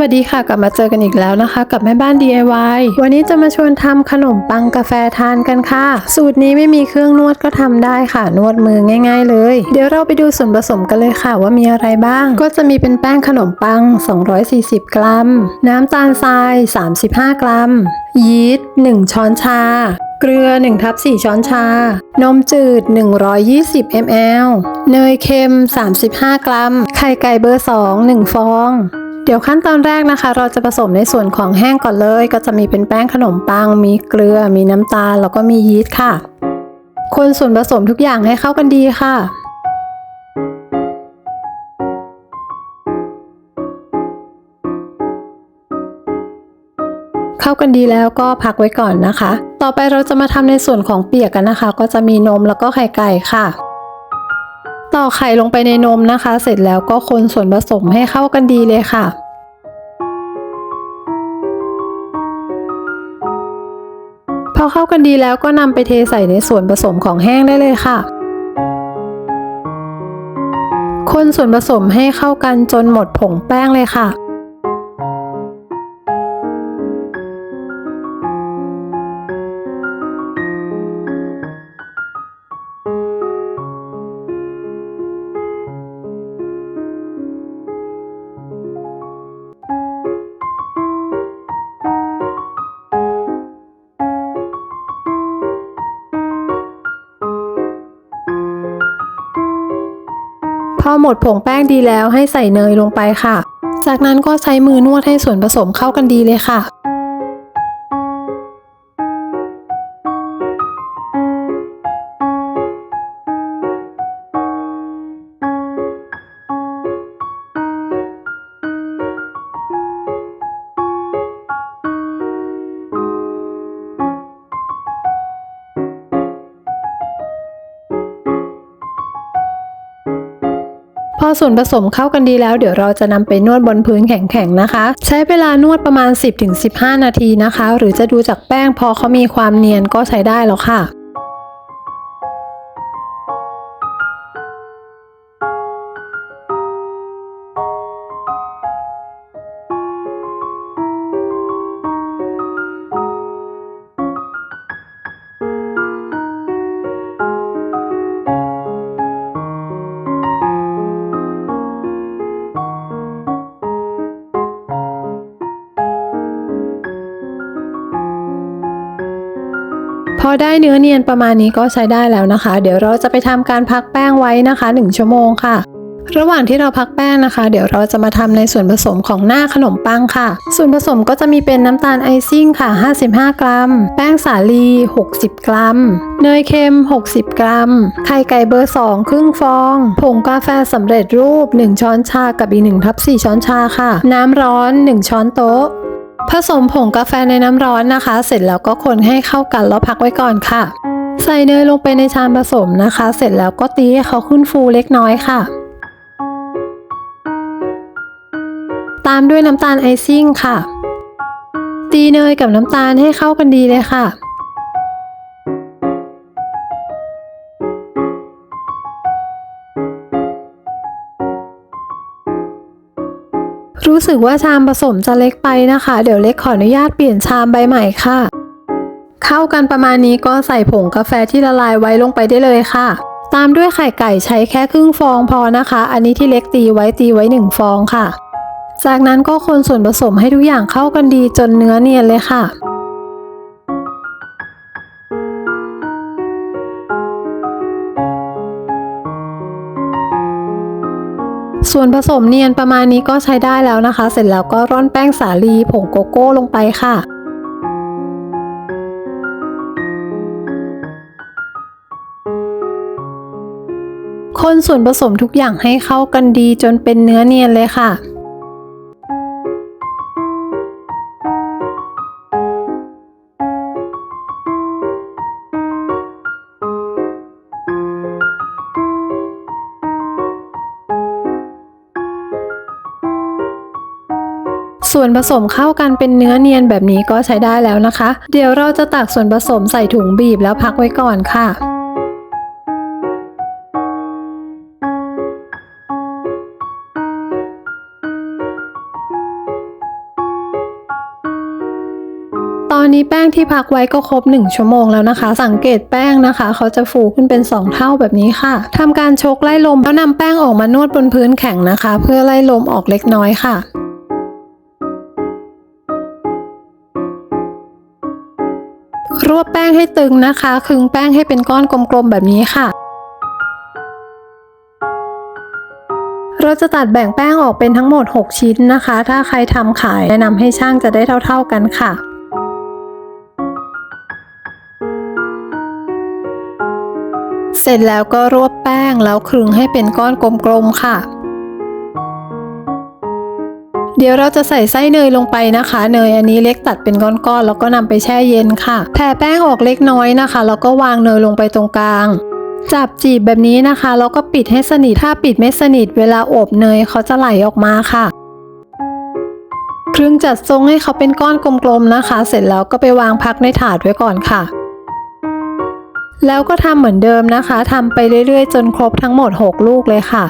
วัสดีค่ะกลับมาเจอกันอีกแล้วนะคะ กับแม่บ้าน DIY วันนี้จะมาชวนทำขนมปังกาแฟทานกันค่ะ สูตรนี้ไม่มีเครื่องนวดก็ทำได้ค่ะ นวดมือง่าย ๆ เลย เดี๋ยวเราไปดูส่วนผสมกันเลยค่ะ ว่ามีอะไรบ้าง ก็จะมีเป็นแป้งขนมปัง 240 กรัม น้ำตาลทราย 35 กรัม ยีสต์1ช้อนชาเกลือ1ทับ4ช้อนชา นมจืด 120 ml เนยเค็ม 35 กรัม ไข่ไก่เบอร์ 2 1 ฟอง เดี๋ยวขั้นตอนแรกนะคะ เราจะผสมในส่วนของแห้งก่อนเลย ก็จะมีเป็นแป้งขนมปัง มีเกลือ มีน้ำตาลแล้วก็มียีสต์ค่ะ คนส่วนผสมทุกอย่างให้เข้ากันดีค่ะเข้ากันดีแล้วก็พักไว้ก่อนนะคะ ต่อไปเราจะมาทำในส่วนของเปียกกันนะคะ ก็จะมีนมแล้วก็ไข่ไก่ค่ะ ต่อไข่ลงไปในนมนะคะ เสร็จแล้วก็คนส่วนผสมให้เข้ากันดีเลยค่ะพอเข้ากันดีแล้วก็นำไปเทใส่ในส่วนผสมของแห้งได้เลยค่ะ คนส่วนผสมให้เข้ากันจนหมดผงแป้งเลยค่ะ หมดผงแป้งดีแล้วให้ใส่เนยลงไปค่ะ จากนั้นก็ใช้มือนวดให้ส่วนผสมเข้ากันดีเลยค่ะ อส่วนผสมเข้ากันดีแล้ว เดี๋ยวเราจะนำไปนวดบนพื้นแข็งๆนะคะ ใช้เวลานวดประมาณ 10-15 นาทีนะคะ หรือจะดูจากแป้งพอเขามีความเนียนก็ใช้ได้แล้วค่ะ พอได้เนื้อเนียนประมาณนี้ก็ใช้ได้แล้วนะคะ เดี๋ยวเราจะไปทำการพักแป้งไว้นะคะ 1 ชั่วโมงค่ะ ระหว่างที่เราพักแป้งนะคะ เดี๋ยวเราจะมาทำในส่วนผสมของหน้าขนมปังค่ะ ส่วนผสมก็จะมีเป็นน้ำตาลไอซิ่งค่ะ 55 กรัม แป้งสาลี 60 กรัม เนยเค็ม 60 กรัม ไข่ไก่เบอร์ 2 ครึ่งฟอง ผงกาแฟสำเร็จรูป 1 ช้อนชากับอีก1ทับ4ช้อนชาค่ะ น้ำร้อน 1 ช้อนโต๊ะ ผสมผงกาแฟในน้ำร้อนนะคะ เสร็จแล้วก็คนให้เข้ากันแล้วพักไว้ก่อนค่ะ ใส่เนยลงไปในชามผสมนะคะ เสร็จแล้วก็ตีให้เขาขึ้นฟูเล็กน้อยค่ะ ตามด้วยน้ำตาลไอซิ่งค่ะ ตีเนยกับน้ำตาลให้เข้ากันดีเลยค่ะ รู้สึกว่าชามผสมจะเล็กไปนะคะ เดี๋ยวเล็กขออนุญาตเปลี่ยนชามใบใหม่ค่ะ เข้ากันประมาณนี้ก็ใส่ผงกาแฟที่ละลายไว้ลงไปได้เลยค่ะ ตามด้วยไข่ไก่ใช้แค่ครึ่งฟองพอนะคะ อันนี้ที่เล็กตีไว้ตีไว้หนึ่งฟองค่ะ จากนั้นก็คนส่วนผสมให้ทุกอย่างเข้ากันดีจนเนื้อเนียนเลยค่ะ ส่วนผสมเนียนประมาณนี้ก็ใช้ได้แล้วนะคะ เสร็จแล้วก็ร่อนแป้งสาลีผงโกโก้ลงไปค่ะคนส่วนผสมทุกอย่างให้เข้ากันดีจนเป็นเนื้อเนียนเลยค่ะ ส่วนผสมเข้ากันเป็นเนื้อเนียนแบบนี้ก็ใช้ได้แล้วนะคะ เดี๋ยวเราจะตักส่วนผสมใส่ถุงบีบแล้วพักไว้ก่อนค่ะตอนนี้แป้งที่พักไว้ก็ครบ 1 ชั่วโมงแล้วนะคะ สังเกตแป้งนะคะ เขาจะฟูขึ้นเป็น 2 เท่าแบบนี้ค่ะทำการชกไล่ลมแล้วนำแป้งออกมานวดบนพื้นแข็งนะคะ เพื่อไล่ลมออกเล็กน้อยค่ะ รวบแป้งให้ตึงนะคะคลึงแป้งให้เป็นก้อนกลมๆแบบนี้ค่ะ เราจะตัดแบ่งแป้งออกเป็นทั้งหมด 6 ชิ้นนะคะ ถ้าใครทำขายแนะนำให้ช่างจะได้เท่า ๆกันค่ะเสร็จแล้วก็รวบแป้งแล้วคลึงให้เป็นก้อนกลมๆค่ะ เดี๋ยวเราจะใส่ไส้เนยลงไปนะคะ เนยอันนี้เล็กตัดเป็นก้อนๆแล้วก็นำไปแช่เย็นค่ะแผ่แป้งออกเล็กน้อยนะคะ แล้วก็วางเนยลงไปตรงกลาง จับจีบแบบนี้นะคะแล้วก็ปิดให้สนิทถ้าปิดไม่สนิทเวลาอบเนยเขาจะไหลออกมาค่ะครึ่งจัดทรงให้เขาเป็นก้อนกลมๆนะคะ เสร็จแล้วก็ไปวางพักในถาดไว้ก่อนค่ะ แล้วก็ทำเหมือนเดิมนะคะทำไปเรื่อยๆ จนครบทั้งหมด 6 ลูกเลยค่ะ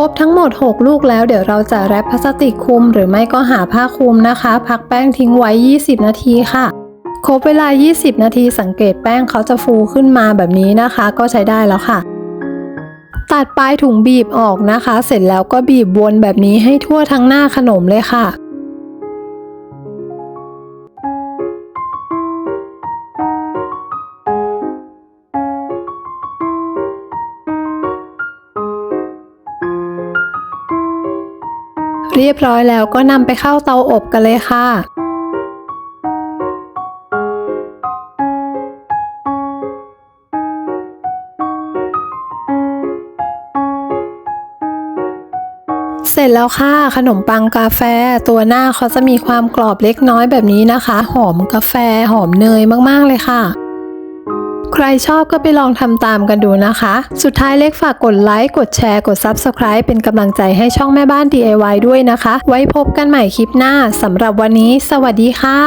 ครบทั้งหมด 6 ลูกแล้วเดี๋ยวเราจะแรปพลาสติกคลุม หรือไม่ก็หาผ้าคลุมนะคะ พักแป้งทิ้งไว้ 20 นาทีค่ะ ครบเวลา 20 นาทีสังเกตแป้งเขาจะฟูขึ้นมาแบบนี้นะคะ ก็ใช้ได้แล้วค่ะตัดปลายถุงบีบออกนะคะ เสร็จแล้วก็บีบวนแบบนี้ให้ทั่วทั้งหน้าขนมเลยค่ะ เรียบร้อยแล้วก็นำไปเข้าเตาอบกันเลยค่ะเสร็จแล้วค่ะ ขนมปังกาแฟตัวหน้าเขาจะมีความกรอบเล็กน้อยแบบนี้นะคะ หอมกาแฟหอมเนยมากๆเลยค่ะ ใครชอบก็ไปลองทำตามกันดูนะคะ สุดท้ายเล็กฝากกดไลค์ กดแชร์ กด Subscribe เป็นกำลังใจให้ช่องแม่บ้าน DIY ด้วยนะคะ ไว้พบกันใหม่คลิปหน้าสำหรับวันนี้ สวัสดีค่ะ